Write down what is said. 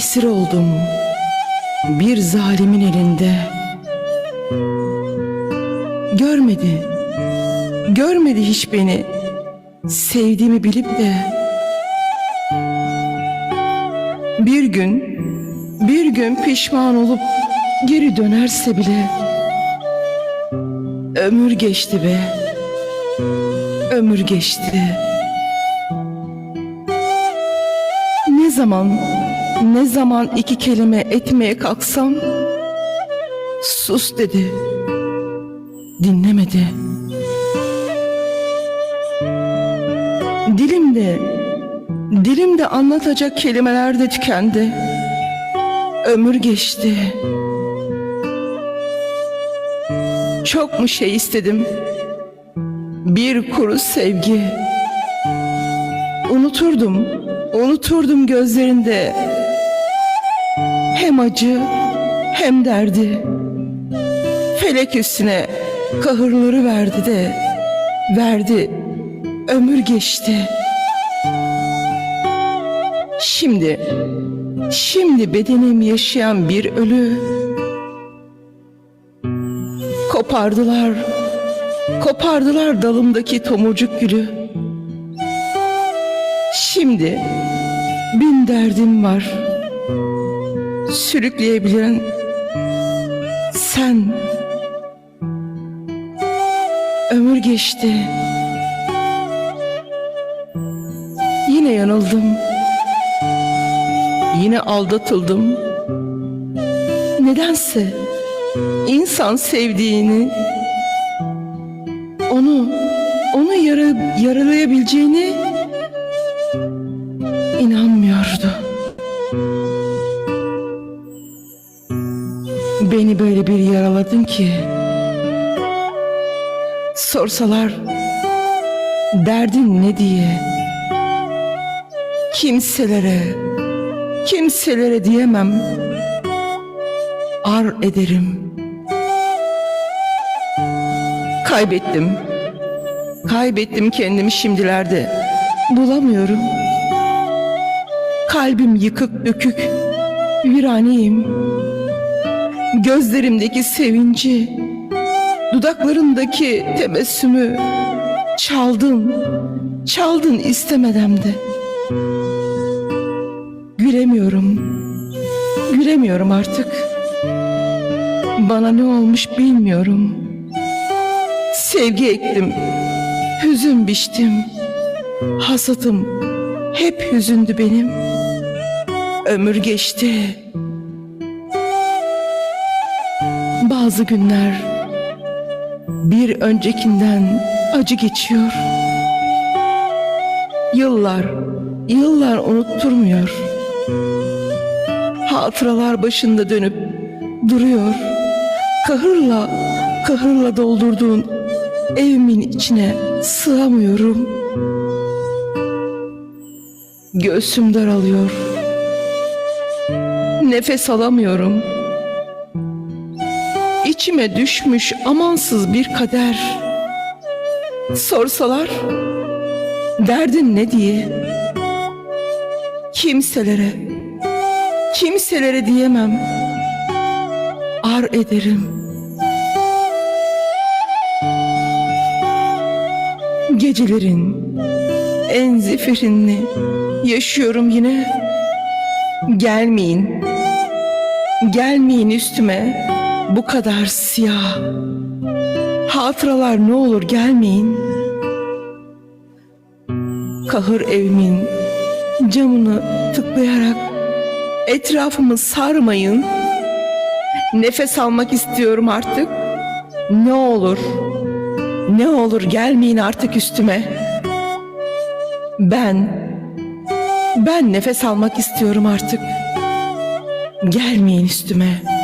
Esir oldum bir zalimin elinde. Görmedi, görmedi hiç beni. Sevdiğimi bilip de bir gün, bir gün pişman olup geri dönerse bile ömür geçti be. Ömür geçti. Ne zaman, ne zaman iki kelime etmeye kalksam sus dedi. Dinlemedi. Dilimde, dilimde anlatacak kelimeler de tükendi. Ömür geçti. Çok mu şey istedim? Bir kuru sevgi. Unuturdum, unuturdum gözlerinde. Hem acı hem derdi. Felek üstüne kahırları verdi de, verdi. Ömür geçti. Şimdi, şimdi bedenim yaşayan bir ölü. Kopardılar, kopardılar dalımdaki tomurcuk gülü. Şimdi bin derdim var. Sürükleyebilen sen. Ömür geçti. Yine yanıldım. Yine aldatıldım. Nedense insan sevdiğini onu onu yara, yaralayabileceğini inanmıyordu. Beni böyle bir yaraladın ki. Sorsalar derdin ne diye? Kimselere kimselere diyemem. Ar ederim. Kaybettim. Kaybettim kendimi şimdilerde. Bulamıyorum. Kalbim yıkık dökük viraneyim gözlerimdeki sevinci dudaklarındaki tebessümü çaldın çaldın istemeden de Gülemiyorum. Gülemiyorum artık. Bana ne olmuş bilmiyorum. Sevgi ektim. Hüzün biçtim. Hasatım hep hüzündü benim. Ömür geçti. Bazı günler bir öncekinden acı geçiyor. Yıllar, yıllar unutturmuyor. Hatıralar başında dönüp duruyor. Kahırla, kahırla doldurduğun evimin içine sığamıyorum. Göğsüm daralıyor. Nefes alamıyorum. İçime düşmüş amansız bir kader. Sorsalar derdin ne diye? Kimselere kimselere diyemem. Ar ederim. Gecelerin en zifirini yaşıyorum yine. Gelmeyin gelmeyin üstüme bu kadar siyah hatıralar ne olur gelmeyin kahır evimin camını tıklayarak etrafımı sarmayın. Nefes almak istiyorum artık. Ne olur, ne olur gelmeyin artık üstüme. Ben, ben nefes almak istiyorum artık. Gelmeyin üstüme.